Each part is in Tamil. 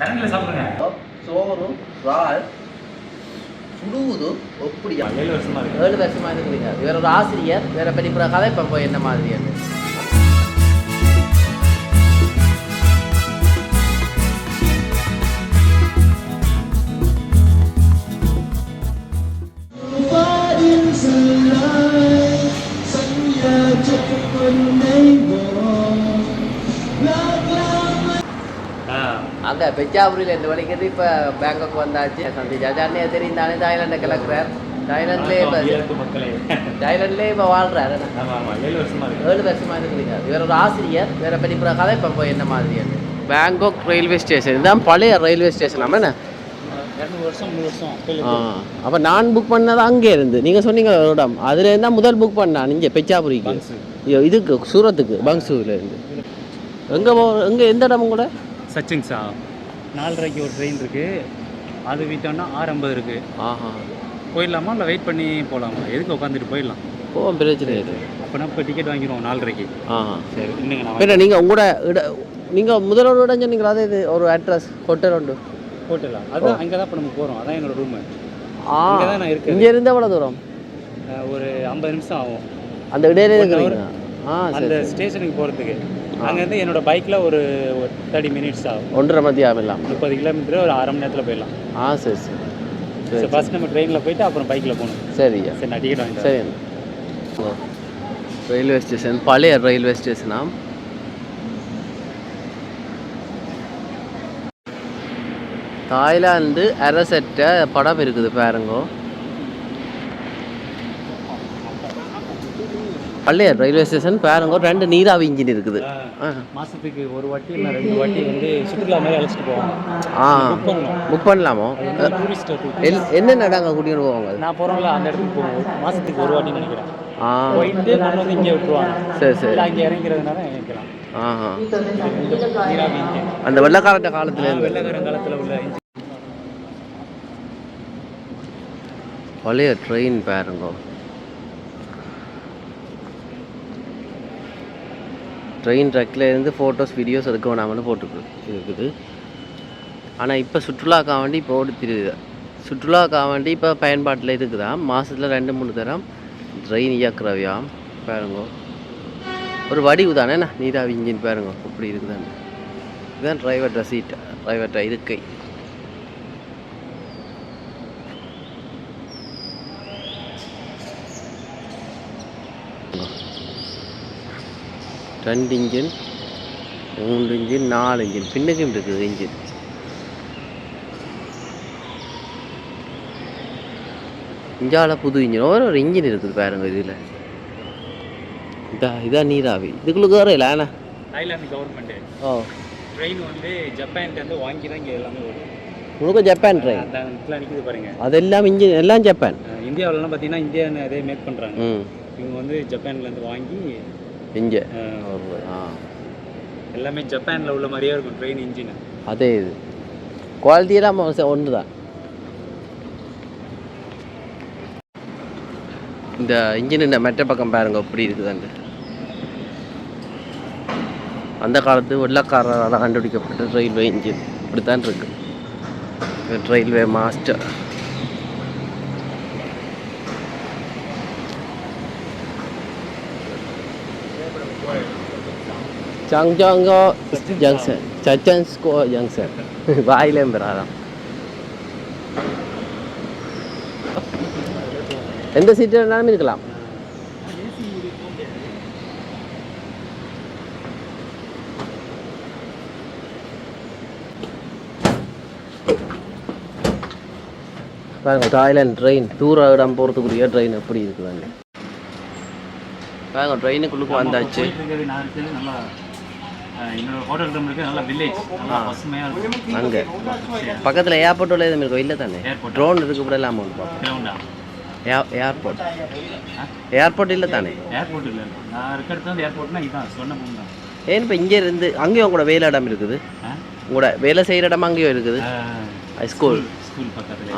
கரண்டில் சாப்பிடுங்க. சோறு ரால் சுடுவது எப்படியா? ஏழு வருஷமா இருக்கு. ஏழு வருஷமா இருக்கிறீங்க வேற ஒரு ஆசிரியர் வேற பெரிய கதை இப்போ என்ன மாதிரி அங்கே பெச்சாபுரியில் இந்த வழிக்கிறது இப்போ பேங்காக் வந்தாச்சு. சந்திச்சாச்சு அன்னைய தெரியும் தானே தாய்லாண்டை கிளக்குறார். தாய்லாண்ட்லேயே இப்போ தாய்லாண்ட்லேயே இப்போ ஆமா ஏழு வருஷமா இருக்கு. ஏழு வருஷமா இருக்கிறீங்க வேற ஒரு ஆசிரியர். வேற பெரிய கதை இப்போ போய் என்ன மாதிரி பேங்காக் ரயில்வே ஸ்டேஷன் இதுதான் பழைய ரயில்வே ஸ்டேஷன் ஆமாம் என்ன? அப்போ நான் புக் பண்ணது அங்கே இருந்து. நீங்கள் சொன்னீங்க ஒரு இடம். அதில் இருந்தால் முதல் புக் பண்ணான் இங்கே பெச்சாபுரிக்கு. இதுக்கு சூரத்துக்கு பங்சூரில் இருந்து. எங்கே போ எங்கே எந்த இடம் கூட? சச்சின் சா நாலரைக்கு ஒரு ட்ரெயின் இருக்கு. அது விட்டோம்னா ஆறு ஐம்பது இருக்கு. ஆஹா. போயிடலாமா இல்லை வெயிட் பண்ணி போகலாமா எதுக்கு உட்காந்துட்டு போயிடலாம்? போவோம் பிரச்சனை இல்லை. அப்போனா இப்போ டிக்கெட் வாங்கிடுவோம் நாலரைக்கு. ஆஹா. சரி இன்னுங்க நீங்கள் உங்களோட இட நீங்கள் முதலோட இடம் சொன்னீங்களா அதே இது ஒரு அட்ரஸ் ஹோட்டல் உண்டு. போட்டுடலாம் அதான் அங்கே தான் இப்போ நம்ம போகிறோம் அதான் என்னோட ரூமு ஆ. இங்கே தான் நான் இருக்கேன் இங்கே இருந்து எவ்வளோ தூரம்? ஒரு ஐம்பது நிமிஷம் ஆகும். அந்த இடையில இருக்கிறீங்க ஆ அந்த ஸ்டேஷனுக்கு போகிறதுக்கு அங்கேருந்து என்னோட பைக்கில் ஒரு தேர்ட்டி மினிட்ஸ் ஆகும். ஒன்றரை மணி ஆகலாம் முப்பது கிலோமீட்டர் ஒரு அரை மணி நேரத்தில் போயிடலாம். ஆ சரி சரி. சரி ஃபஸ்ட் நம்ம ட்ரெயினில் போயிட்டு அப்புறம் பைக்கில் போகணும். சரியா. சரி நான் டிக்கெட் வாங்கிட்டு சரி. ரயில்வே ஸ்டேஷன் பழைய ரயில்வே ஸ்டேஷனா? தாய்லாந்து அரசற்ற படம் இருக்குது பாருங்க. பழைய ரயில்வே ஸ்டேஷன் பாருங்க ரெண்டு நீராவி இன்ஜின் இருக்குது. மாதத்துக்கு ஒரு வாட்டி இல்லை ரெண்டு வாட்டி வந்து சுற்றுலா மாதிரி அழைச்சிட்டு போவாங்க. ஆ. புக் பண்ணலாமோ. என்னென்ன இடங்க கூட்டிகிட்டு போவாங்க? நான் போகிறோம்ல அந்த இடத்துக்கு போவோம். மாதத்துக்கு ஒரு வாட்டி நினைக்கிறேன். ஆ. போயிட்டு கொண்டு வந்து இங்கே விட்டுருவாங்க. சரி சரி. அங்கே இறங்கிறதுனால இறங்கிக்கலாம். ஆஹா அந்த வெள்ளக்காரட்ட காலத்துல வெள்ளக்காரன் காலத்தில் உள்ள பழைய ட்ரெயின் பாருங்க. ட்ரெயின் ட்ரக்கில் இருந்து ஃபோட்டோஸ் வீடியோஸ் எடுக்க வேணாமனு போட்டுருக்கு. இருக்குது. ஆனால் இப்போ சுற்றுலாக்காக வேண்டி இப்போ ஓடி தெரியுது. சுற்றுலாக்காக வேண்டி இப்போ பயன்பாட்டில் இருக்குதா? மாதத்தில் ரெண்டு மூணு தரம் ட்ரெயின் இயக்குறவையாம் பாருங்க. ஒரு வடிவு தானே நீராவி இன்ஜின் பாருங்க. இப்படி இருக்குதானே இதுதான் டிரைவர் சீட் டிரைவர் இருக்கை. ரெண்டு இன்ஜின் மூணு இன்ஜின் நாலு இன்ஜின் பின்னுக்கும் இருக்குது இன்ஜின் இஞ்சால புது இன்ஜின் ஒரு ஒரு இன்ஜின் இருக்குது பாருங்க இதில். இதா இதான் நீராவி. இதுக்குள்ள கேறையில ஆனா தாய்லாந்து கவர்மெண்ட்டு ஓ. ட்ரெயின் வந்து ஜப்பான்கிட்ட வாங்கி தான் இங்கே எல்லாமே வரும் உனக்கு ஜப்பான் ட்ரெயின் நிற்குது பாருங்க. அதெல்லாம் இன்ஜின் எல்லாம் ஜப்பான் இந்தியாவிலலாம் பார்த்தீங்கன்னா இந்தியான்னு அதே மேக் பண்ணுறாங்க இவங்க வந்து ஜப்பான்லேருந்து வாங்கி இங்கே. ஆ எல்லாமே ஜப்பானில் உள்ள மாதிரியே இருக்கும் ட்ரெயின் இன்ஜின் அதே இது. குவாலிட்டியெல்லாம் ஒன்று தான் இந்த இன்ஜின் இந்த மெட்ட பக்கம் பாருங்க எப்படி இருக்குதுன்னு அந்த காலத்து வெள்ளக்காரரால் கண்டுபிடிக்கப்பட்ட ரயில்வே இன்ஜின் இப்படி தான் இருக்கு ரயில்வே மாஸ்டர் சாங்ஜாங்கோ ஜங்ஷன் சச்சன்ஸ்கோ ஜங்ஷன் வாயிலேயும் பெறாதான் எந்த சீட்டு வேணாலும் இருக்கலாம் பாருங்க தாய்லாந்து ட்ரெயின் தூர இடம் போகிறதுக்குரிய ட்ரெயின் எப்படி இருக்குதாங்க பாருங்க ட்ரெயினுக்குள்ளுக்கு வந்தாச்சு என்னோட ஹோட்டல் ரூம் இருக்கு. நல்லா வில்லேஜ் நல்லா பசுமையாக இருக்கும். அங்கே. பக்கத்தில் ஏர்போர்ட் உள்ள எதுவும் இருக்கும் இல்லை தானே. ட்ரோன் இருக்கு கூட இல்லாமல் ஒன்று பார்ப்போம் கிரவுண்டா ஏர்போர்ட் ஏர்போர்ட் இல்லை தானே. ஏர்போர்ட் இல்லை. நான் இருக்க இடத்துல வந்து ஏர்போர்ட்னா இதான். சொன்ன பூம் ஏன் இப்போ இங்கே இருந்து அங்கேயும் உங்களோட வேலை இடம் இருக்குது? உங்களோட வேலை செய்கிற இடம் அங்கேயும் இருக்குது? ஸ்கூல் ஸ்கூல் பக்கத்தில்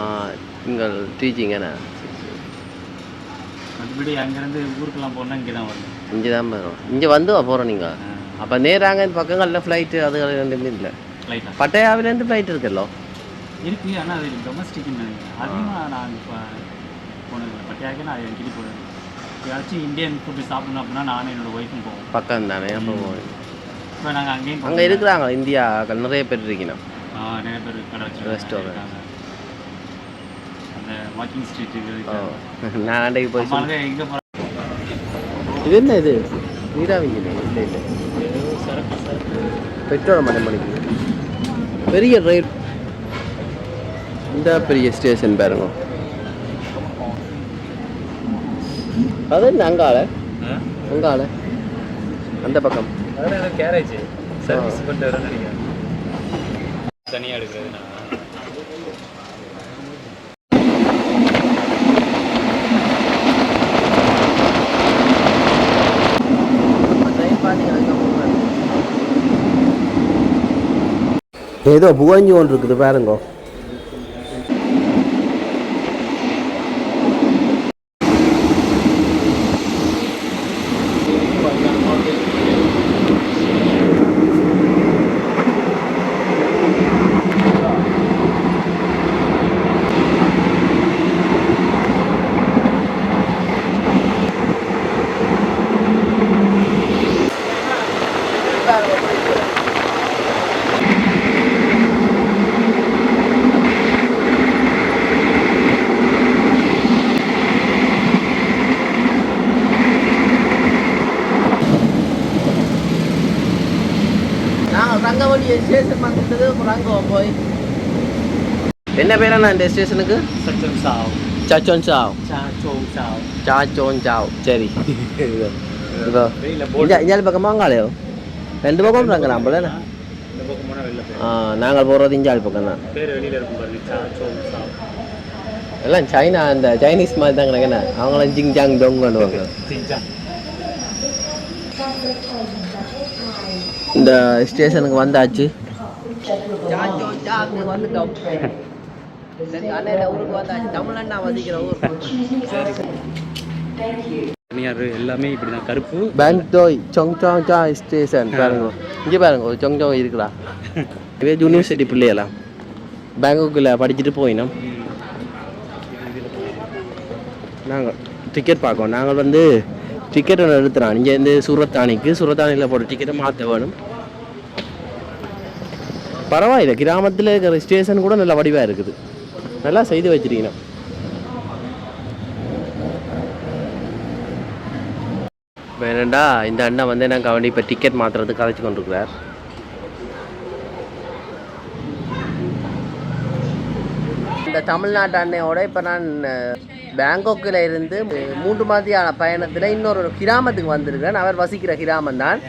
நீங்கள் டீச்சிங் என்ன மற்றபடி அங்கேருந்து ஊருக்கெல்லாம் போனால் இங்கே தான் வரணும். இங்கே தான் வரும். இங்கே வந்து போகிறோம் நீங்கள் அஹ், அப்போ நேராங்க இந்த பக்கங்களில் ஃப்ளைட்டு அது ரெண்டுமே இல்லை ஃப்ளைட்டில் பட்டையாவிலேருந்து ஃப்ளைட் இருக்குல்லோ இருக்கு ஆனால் அது டொமஸ்டிக்னு அதிகமாக நான் இப்போ போனதில்லை பட்டையாக்கே நான் அடிக்கடி போனேன் ஏதாச்சும் இந்தியன் ஃபுட்டு சாப்பிடணும் அப்படின்னா நானும் என்னோட ஒய்ஃபும் போவோம் பக்கம் தானே அப்போ இப்போ நாங்கள் அங்கேயும் அங்கே இருக்கிறாங்க இந்தியாக்கள் நிறைய பேர் இருக்கணும் ஆ, நிறைய பேர் கடை. அந்த வாக்கிங் ஸ்ட்ரீட் நான் அன்றைக்கு போய் எங்கே இது என்ன இது நீராவிஞ்சினே இல்லை இல்லை பெட்ரோல் மணி மணிக்கு பெரிய ரயில். இந்த பெரிய ஸ்டேஷன் பாருங்க. அது என்ன அங்கால அங்கால அந்த பக்கம். கேரேஜ் சர்வீஸ் பண்ணிட்டு வரேன்னு நினைக்கிறேன். தனியாக எடுக்கிறது நான். ஏதோ புகஞ்சு ஒன்று இருக்குது பாருங்க நாங்கள் ரங்கவழி ஸ்டேஷன் வந்துட்டது ரங்கம் போய் என்ன பேரண்ணா இந்த ஸ்டேஷனுக்கு சச்சம் சாவ் சச்சோன் சாவ் சாச்சோங் சாவ் சாச்சோன் சாவ் சரி இதோ வெயில இந்த இந்த பக்கம் வாங்காலையோ ரெண்டு பக்கம் ரங்க நம்மள இந்த பக்கம் போனால் வெளில பேர் ஆ நாங்கள் போகிறது இஞ்சால் பக்கம் தான் பேர் வெளியில் இருக்கும் பாருங்க சாச்சோங் சாவ் எல்லாம் சைனா அந்த சைனீஸ் மாதிரி தாங்க என்ன அவங்களாம் ஜிங் ஜாங் டொங்குவாங்க சிஞ்சா இந்த ஸ்டேஷனுக்கு வந்தாச்சு ஊர். தனியார் எல்லாமே இப்படி தான் கருப்பு பேங்டோய் சொங்சாங் சா ஸ்டேஷன் பாருங்க. இங்கே பாருங்க ஒரு சொங்சாங் இருக்குடா. இதே யூனிவர்சிட்டி பிள்ளையெல்லாம் பேங்காக்கில் படிச்சுட்டு போயினோம். நாங்கள் டிக்கெட் பார்க்கோம் நாங்கள் வந்து டிக்கெட் ஒன்று எடுத்துறோம் இங்கேருந்து சூரத்தானிக்கு சூரத்தானியில் போட்ட டிக்கெட்டை மாற்ற வேணும். பரவாயில்ல. கிராமத்தில் இருக்கிற ஸ்டேஷன் கூட நல்ல வடிவாக இருக்குது. நல்லா செய்து வச்சிருக்கணும். வேணண்டா இந்த அண்ணன் வந்து எனக்கு அவன் இப்போ டிக்கெட் மாற்றுறதுக்கு கதைச்சு கொண்டிருக்கிறார். இந்த தமிழ்நாட்டு அண்ணையோட இப்போ நான் பேங்காக்கில் இருந்து மூன்று மாதிரியான பயணத்தில் இன்னொரு கிராமத்துக்கு வந்திருக்கிறேன். அவர் வசிக்கிற கிராமம் தான்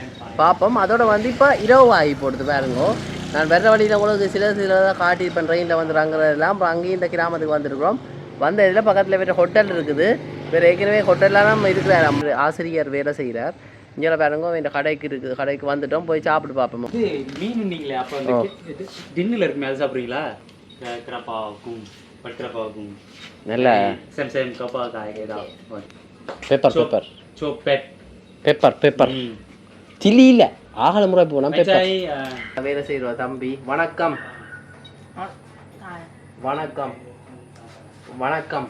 பார்ப்போம் அதோட வந்து இப்போ இரவு ஆகி போடுது பாருங்க. நான் வர்ற வழியில் உங்களுக்கு சில சில காட்டியிருப்பேன் ட்ரெயினில் வந்து இறங்குறதெல்லாம் அப்புறம் அங்கேயும் இந்த கிராமத்துக்கு வந்திருக்கிறோம். வந்த இதில் பக்கத்தில் வேறு ஹோட்டல் இருக்குது. வேறு ஏற்கனவே ஹோட்டல்லாம் நம்ம இருக்கிறார் நம்ம ஆசிரியர் வேலை செய்கிறார் இங்கே பாருங்க இந்த கடைக்கு இருக்குது கடைக்கு வந்துட்டோம். போய் சாப்பிட்டு பார்ப்போம். மீன் நீங்களே அப்போ டின்னில் இருக்குமே அது சாப்பிட்றீங்களா? கிரப்பாவுக்கும் பட்கிரப்பாவுக்கும் நல்ல. சேம் சேம் கப்பா காய்கறா பெப்பர் பெப்பர் சோப்பெட் பெப்பர் பெப்பர் சில்லி இல்லை ஆகல முறை மிட்டாய் வேலை செய்கிறோம் தம்பி. வணக்கம். வணக்கம். வணக்கம்.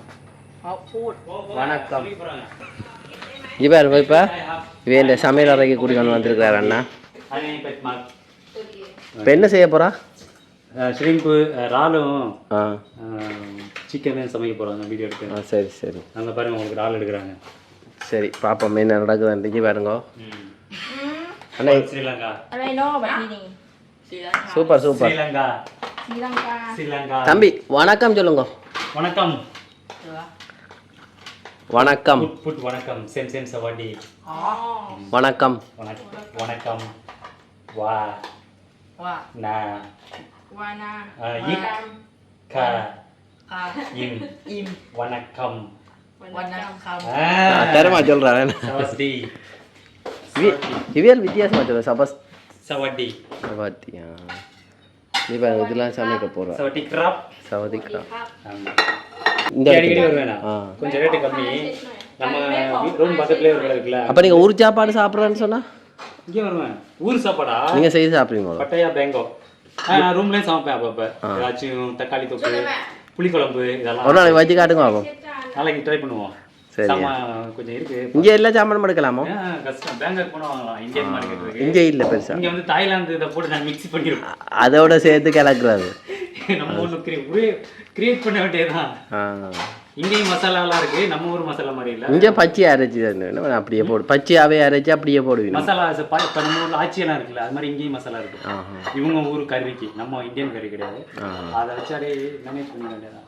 வணக்கம். இவர் இப்போ இவன் இந்த சமையல் அறைக்கு கூட்டிட்டு வந்திருக்கிறார் அண்ணா. இப்போ என்ன செய்ய போறா? ஷ்ரிம்ப்பு ராலும் ஆ சிக்கன் சமைக்க போகிறாங்க வீடியோ ஆ சரி சரி. அங்கே பாருங்க உங்களுக்கு ரால் எடுக்கிறாங்க. சரி பாப்போம் என்ன நடக்குது இங்கே பாருங்க. అన్నయ్య శ్రీలంక అన్నయ్యో சூப்பர் சூப்பர். ஸ்ரீலங்கா. ஸ்ரீலங்கா. ஸ்ரீலங்கா. தம்பி வணக்கம் சொல்லுங்க. வணக்கம். வணக்கம். புட் வணக்கம். சென் சென் சவாடி வணக்கம். வணக்கம். வா. வா. நா. வனா இக் க இம். இம். வணக்கம். வணக்கம். தரமா சொல்றானே சவாஸ்டி இவியல் வித்தியாசமாக சபாஸ் சவாட்டி சவாட்டியா இப்போ இதெல்லாம் சமைக்க போகிறோம் சவாட்டி கிராப் சவாட்டி கிராப் இந்த அடிக்கடி வருவேண்ணா கொஞ்சம் ரேட்டு கம்மி நம்ம ரூம் பக்கத்துலேயே ஒரு இருக்குல்ல அப்போ நீங்கள் ஊர் சாப்பாடு சாப்பிட்றேன்னு சொன்னால் இங்கே வருவேன் ஊர் சாப்பாடா நீங்கள் செய்து சாப்பிடுவீங்களா பட்டையா பேங்காக் நான் ரூம்லேயும் சமைப்பேன் அப்பப்போ ஏதாச்சும் தக்காளி தொக்கு புளிக்குழம்பு இதெல்லாம் ஒரு நாளைக்கு வச்சு காட்டுங்க நாளைக்கு ட்ரை பண்ணுவோம் கொஞ்சம் இருக்கு. இங்கே எல்லா சாமானும் எடுக்கலாமோ? கஷ்டம். பேங்காக் போனால் வாங்கலாம். இந்தியன் மார்க்கெட் இருக்கு. இங்கே இல்லை பெருசா. இங்க வந்து தாய்லாந்து இதை போட்டு நான் மிக்ஸ் பண்ணிருக்கோம் அதோட சேர்த்து கிளக்குறது நம்ம ஒன்று கிரியேட் பண்ண வேண்டியதுதான். ஆ. இங்கேயும் மசாலாலாம் இருக்கு. நம்ம ஊர் மசாலா மாதிரி இல்ல. இங்கே பச்சை அரைச்சி தானே அப்படியே போடு. பச்சையாவே அரைச்சி அப்படியே போடுவீங்க. மசாலா இப்ப நம்ம ஊர்ல ஆச்சியெல்லாம் இருக்குல்ல அது மாதிரி இங்கேயும் மசாலா இருக்கு. இவங்க ஊர் கறிக்கு நம்ம இந்தியன் கறி கிடையாது. அதை வச்சு அப்படியே மேனேஜ் பண்ண வேண்டியதான்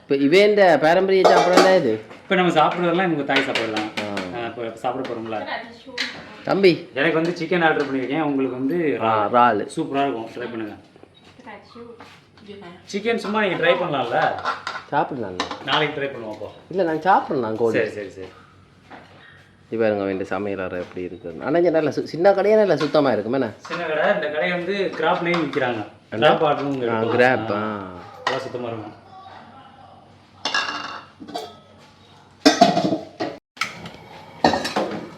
இப்போ இவேண்ட பாரம்பரிய சாப்பிட்றதா இது? இப்போ நம்ம சாப்பிட்றதெல்லாம் இவங்க தாய் சாப்பிடலாம். இப்போ சாப்பிட போறோம்ல? தம்பி. எனக்கு வந்து சிக்கன் ஆர்டர் பண்ணியிருக்கேன் உங்களுக்கு வந்து இறால். சூப்பரா இருக்கும். ட்ரை பண்ணுங்க? சிக்கன் சும்மா நீங்க ட்ரை பண்ணலாம்ல? சாப்பிடலாம் நாளைக்கு ட்ரை பண்ணுவோம் அப்போ. இல்லை நாங்கள் சாப்பிடலாம் கோழி. சரி சரி சரி. இப்போ இருங்க வேண்டிய சமையல் அறை எப்படி இருக்குது ஆனால் இங்கே நல்ல சு- சின்ன கடையே நல்ல சுத்தமாக இருக்குமே என்ன? சின்ன கடை இந்த கடையை வந்து கிராப் நெய் விற்கிறாங்க கிராப் ஆர்டரும் கிராப் ஆ நல்லா சுத்தமாக இருக்கும்.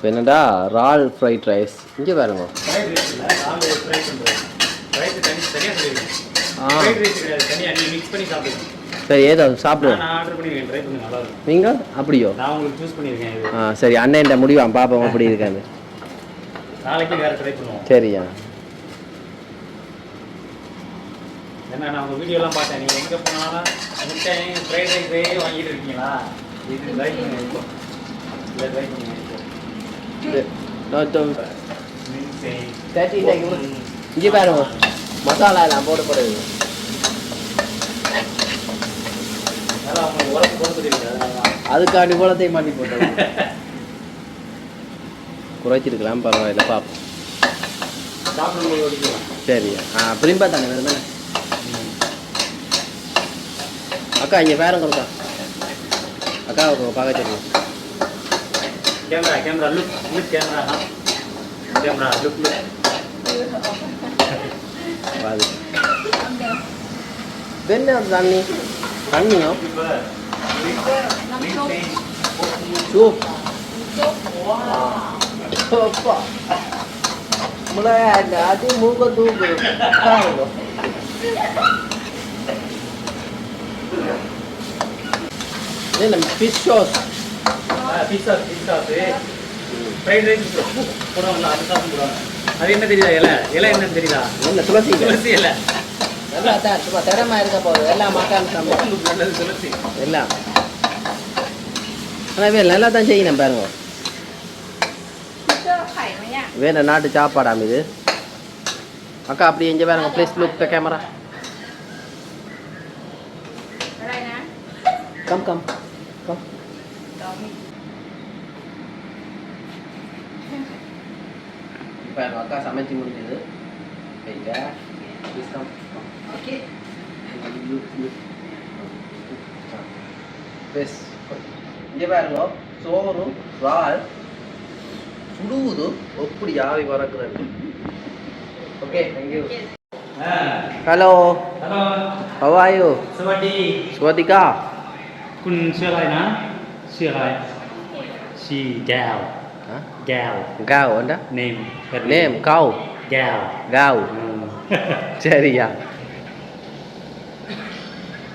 இப்போ என்னடா? இறால் ஃப்ரைட் ரைஸ். இங்கே பாருங்க. இல்லை சரி ஏதோ சாப்பிடுவோம் நீங்கள் அப்படியோ? ஆ சரி அண்ணன் முடிவான் பாப்போம் அப்படி இருக்காது சரியா. ஏன்னா நான் உங்கள் வீடியோலாம் பார்த்தேன். நீங்கள் எங்கே போனாலும் முட்டை ஃப்ரைட் ரைஸே வாங்கிட்டு இருக்கீங்களா? இது ட்ரை பண்ணுங்க இதை. ட்ரை பண்ணுங்க. தேர்ட்டி இங்கே பாருங்க மசாலா எல்லாம் போட்டு போடுது நல்லா உங்களுக்கு உரப்பு கொடுத்து தெரியுது அதனால தான் அதுக்காண்டி குளத்தை மாட்டி போட்டோம் குறைச்சிருக்கலாம் பரவாயில்ல பாப்போம். சரி ஆ பிரிம்பா தானே வேறு தானே? அக்கா இங்கே பேரங்க இருக்கா அக்கா பார்க்க சொல்லுங்க camera camera look look camera camera look look பாது என்ன தண்ணி தண்ணியோ சூப் அப்பா mulai ada aja muka tuh tahu ini nam fish sauce. Pizza பிஸ்ஸாஸு fried rice போடுவாங்களா அது சாப்பிடுவாங்க அது என்ன தெரியுதா இலை? இலை என்னன்னு தெரியுதா? என்ன துளசி துளசி இலை. நல்லா தான் சும்மா திறமா இருக்க போகுது. எல்லாம் மக்கான் சம்பளம் நல்லது துளசி. எல்லாம். ஆனால் நல்லா தான் செய்யணும் பாருங்க. வேற நாட்டு சாப்பாடாம் இது அக்கா அப்படி எங்க பாருங்க. Please look the camera. Come come come இப்போ அக்கா சமைச்சு முடிஞ்சது வைங்க ப்ளீஸ் கம் Okay. ப்ளீஸ் இங்கே பாருங்க சோறு இறால் சுடுவது எப்படி ஆவி பறக்குறது okay thank you hello hello how are you สวัสดี สวัสดีค่ะ คุณชื่ออะไรนะชื่ออะไรชื่อแก้ว cave காவ் என்ன நேம் நேம் காவ் கேவ் காவ் சரியா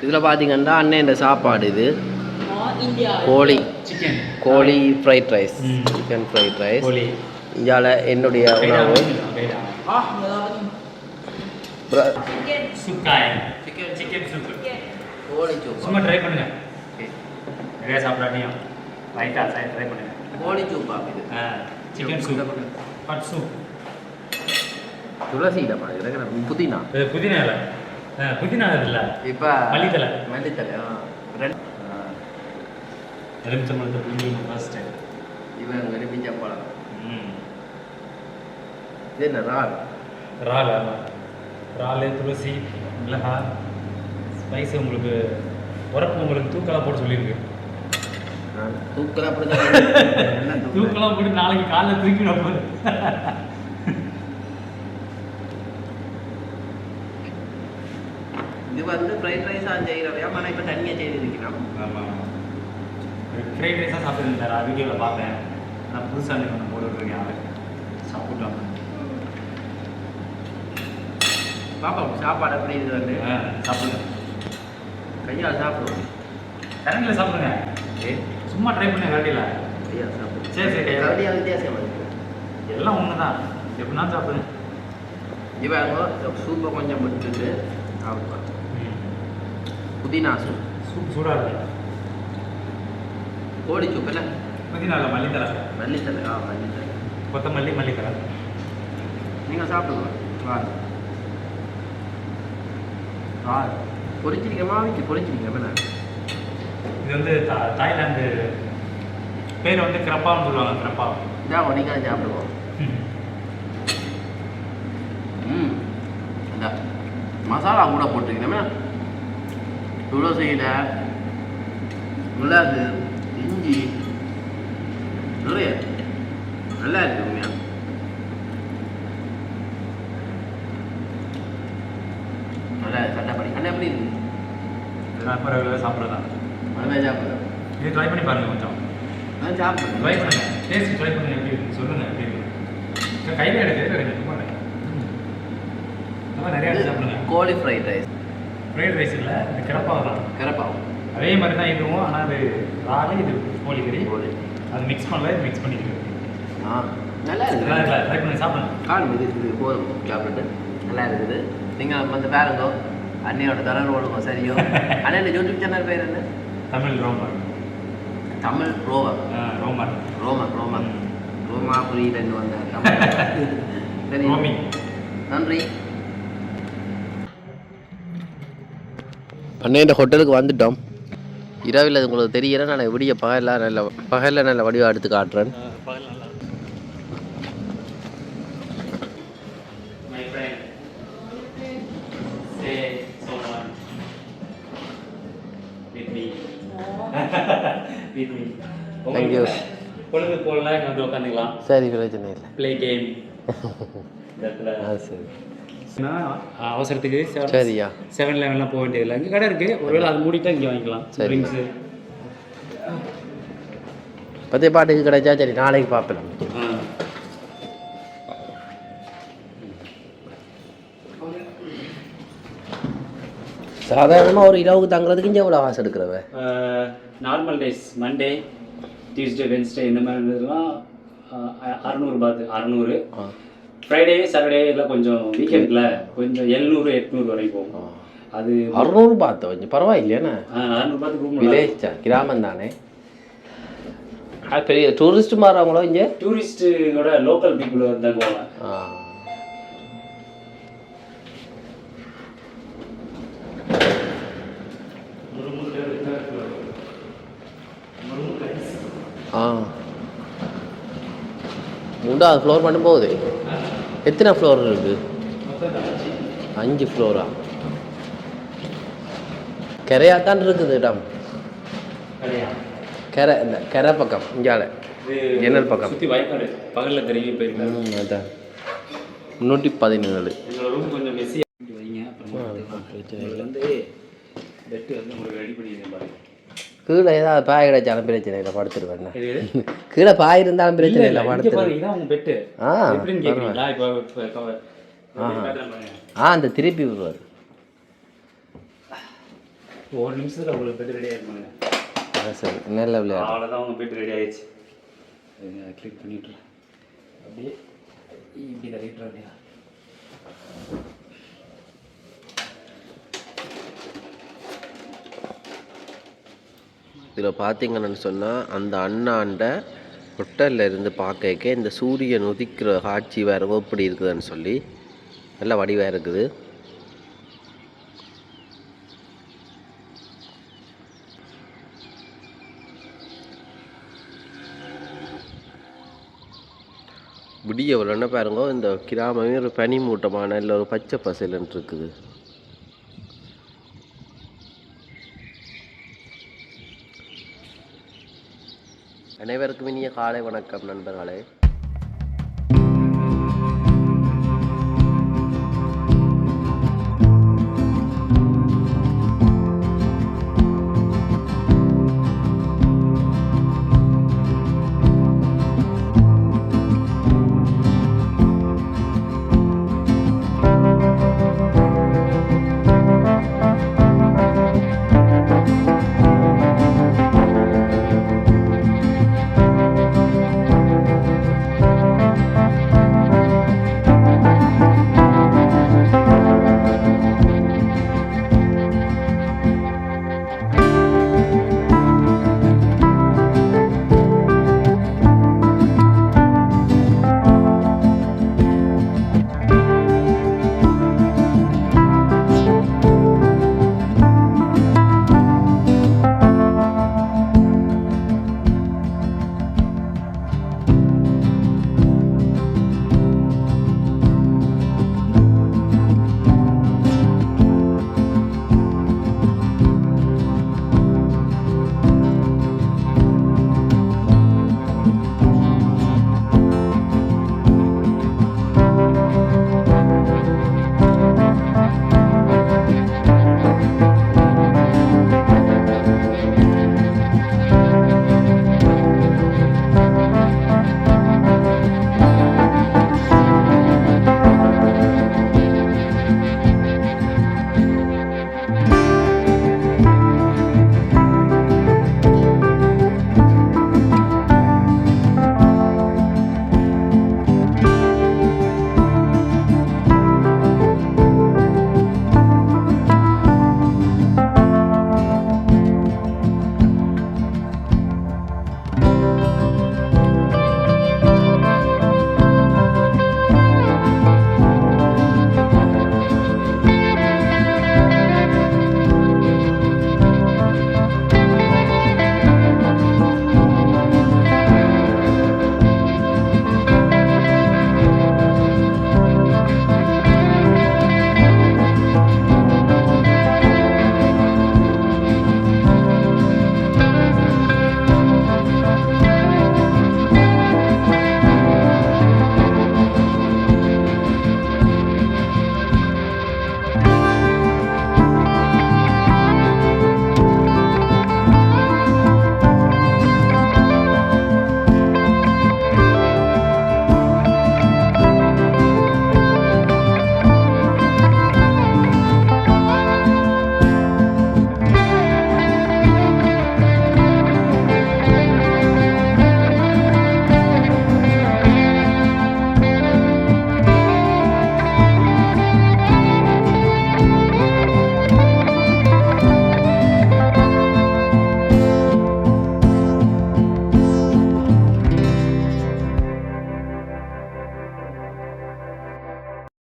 இதில் பார்த்தீங்கன்னா அண்ணன் இந்த சாப்பாடு இது கோழி கோழி fried rice chicken fried rice இதால் என்னுடைய உணவு கோழி சும்மா ட்ரை சாப்பிடாட்டியும் ட்ரை பண்ணுங்க கோழி சூப்பா இது? சிக்கன் சூப் ஹாட் சூப் துளசி இல்லை பாருங்க புதினா. இது புதினா இலை ஆ, புதினா இல்லை. இப்போ மல்லித்தலை. மல்லித்தலை எலுமிச்சம்பழத்தை புளி ஃபர்ஸ்ட்டு இவன் வெறுப்பிஞ்ச பழம் ம். இது என்ன ரால் இறால் ஆமாம் இறால் துளசி மிளகா ஸ்பைஸ் உங்களுக்கு உரப்பு உங்களுக்கு தூக்கலாக போட்டு சொல்லியிருக்கு. தூக்கலாம் தூக்கலாக போட்டு நாளைக்கு காலைல தூக்கிடும் போது இது வந்து ஃப்ரைட் ரைஸாக செய்கிறவையா ஆனால் இப்போ தனியாக செய்திருக்கிறோம் ஆமாம் ஃப்ரைட் ரைஸாக சாப்பிட்டுருந்தாரா வீடியோவில் பார்த்தேன். நான் புதுசாக ஒன்று போட்டுட்ருக்கேன் ஆளு சாப்பிட்டோம் பாப்பா சாப்பாடு எப்படி இது வந்து? சாப்பிடுங்க. கையால் சாப்பிடுவோம் கரண்டில் சாப்பிடுங்க. ஏ சும்மா ட்ரை பண்ணுங்க கரண்டியில் சாப்பிடுவோம் சரி சரி வித்தியாசமாக இருக்கு எல்லாம் ஒன்று தான் எப்படின்னா சாப்பிடுங்க இவங்க சூப்பை கொஞ்சம் விட்டுட்டு சாப்பிடுவாங்க புதினா சூப் சூப் சூடாக இருக்கு. கோழி சூப் என்ன? புதினால மல்லித்தலை மல்லித்தலை ஆ மல்லித்தலை கொத்தமல்லி மல்லித்தலை நீங்கள் சாப்பிடுங்க. வாங்க ஆ. பொரிச்சிருக்க மாவிக்கு பொரிச்சிருக்க என்ன? இது வந்து தா- தாய்லாந்து பேர் வந்து கிரப்பான்னு சொல்லுவாங்க கிரப்பா. இதான் உடனே சாப்பிடுவோம். ம். இந்த மசாலா கூட போட்டுருக்கணுமே துளசியில் மிளகு இஞ்சி நிறைய. நல்லா இருக்கு உண்மையா? நல்லா சட்டப்படி அண்ணா எப்படி சாப்பிட்றது நல்லா சாப்பிடுறேன் இது ட்ரை பண்ணி பாருங்க கொஞ்சம். நான் சாப்பிடுறேன் ட்ரை பண்ணுங்க. டேஸ்ட் ட்ரை பண்ணுங்க எப்படி இருக்கு? சொல்லுங்க எப்படி இருக்கு? கையில எடுங்க சும்மா எடுங்க. நல்லா நிறைய சாப்பிடுங்க. கோழி ஃப்ரைட் ரைஸ் ஃப்ரைட் ரைஸ் இல்லை இது கிரப்பா தான். கரப்பாவும் அதே மாதிரி தான் இதுவும் ஆனால் அது ராலி இது கோழி கறி. கோழி. அது மிக்ஸ் பண்ணல இது மிக்ஸ் பண்ணிக்கிறது ஆ நல்லா நல்லா இருக்கு? இருக்குல்ல ட்ரை பண்ணி சாப்பிடுங்க. கால் இது இது போதும் சாப்பிட்டு நல்லா இருக்குது. நீங்கள் வந்து பாருங்க அண்ணியோட தொடர்பு ஒழுங்கும் சரியோ. அண்ணன் யூடியூப் சேனல் பேர் என்ன? தமிழ் ரோமர் தமிழ் ரோவர் ரோமர் ரோமன் ரோமன் ம். ரோமா புரியலன்னு வந்தேன் தமிழ் சரி. ரோமி நன்றி. பன்னெண்டு ஹோட்டலுக்கு வந்துட்டோம். இரவில் அது உங்களுக்கு தெரியல நான் விடிய பகலில் நல்ல பகலில் நல்ல வடிவாக எடுத்து காட்டுறேன். You. பொழுது போகலாம் இங்கே வந்து உட்காந்துக்கலாம் சரி பிரச்சனை இல்லை. ப்ளே கேம் ஆ சரி. அவசரத்துக்கு சரியா. செவன் லெவன்லாம் போக வேண்டியதில்லை. இங்கே கடை இருக்குது ஒருவேளை அது மூடிட்டா இங்கே வாங்கிக்கலாம். ட்ரிங்க்ஸு பத்திய பாட்டுக்கு கிடைச்சா சரி நாளைக்கு பார்ப்பலாம் சாதாரணமாக ஒரு இரவுக்கு தங்குறதுக்கு இங்கே எவ்வளோ காசு எடுக்கிறவ? Normal days Monday Tuesday Wednesday இந்த மாதிரி இருந்ததுலாம் அறநூறு பாத்து அறநூறு. ஃப்ரைடே சாட்டர்டே எல்லாம் கொஞ்சம் வீக்கெண்டில் கொஞ்சம் எழுநூறு எட்நூறு வரைக்கும் போகும். அது அறுநூறு பார்த்து கொஞ்சம் பரவாயில்லையாண்ணே அறநூறு பாத்து ரூம் வில்லேஜ்? கிராமம் தானே. பெரிய டூரிஸ்ட் மாறுறாங்களோ இங்கே? டூரிஸ்ட்டோட லோக்கல் பீப்புள் வந்து ஆ. மூன்றாவது ஃப்ளோர் மட்டும் போகுது. எத்தனை ஃப்ளோர் இருக்கு? அஞ்சு ஃப்ளோரா கரையாக தான் இருக்குது இடம். கரை இந்த கரை பக்கம் இங்கால ஜன்னல் பக்கம். சுற்றி வயக்காடு பகலில் தெரியும் அதான். முன்னூற்றி பதினேழு. ரூம் கொஞ்சம் மெஸ்ஸியாக வைங்க அப்புறமா வந்து பெட்டு வந்து உங்களுக்கு ரெடி பண்ணிடுறேன் பாருங்க. கீழே ஏதாவது பாய் கிடைச்சாலும் பிரச்சனை இல்லை படுத்துருவேன்? கீழே பாய் இருந்தாலும் பிரச்சனை இல்லை பெட்டு. ஆ. ஆ. அந்த திருப்பி விடுவார். ஒரு நிமிஷத்துல உங்களுக்கு பெட் ரெடி ஆயிருப்பாங்க அதான் சரி. நல்ல விளையாடு அவ்வளோதான் உங்க பெட் ரெடி ஆயிடுச்சு. கிளிக் பண்ணிட்டு அப்படியே இப்படி தள்ளிட்டு இதில் பார்த்தீங்கன்னு சொன்னால் அந்த அண்ணாண்ட ஹொட்டலில் இருந்து பார்க்க இந்த சூரியன் உதிக்கிற காட்சி வேறு எப்படி இருக்குதுன்னு சொல்லி நல்ல வடிவாக இருக்குது விடிய வரலன்னா பாருங்க இந்த கிராமமே ஒரு பனி மூட்டமான இல்லை ஒரு பச்சை பசைலன்ட்டு இருக்குது அனைவருக்கும் இனிய காலை வணக்கம் நண்பர்களே.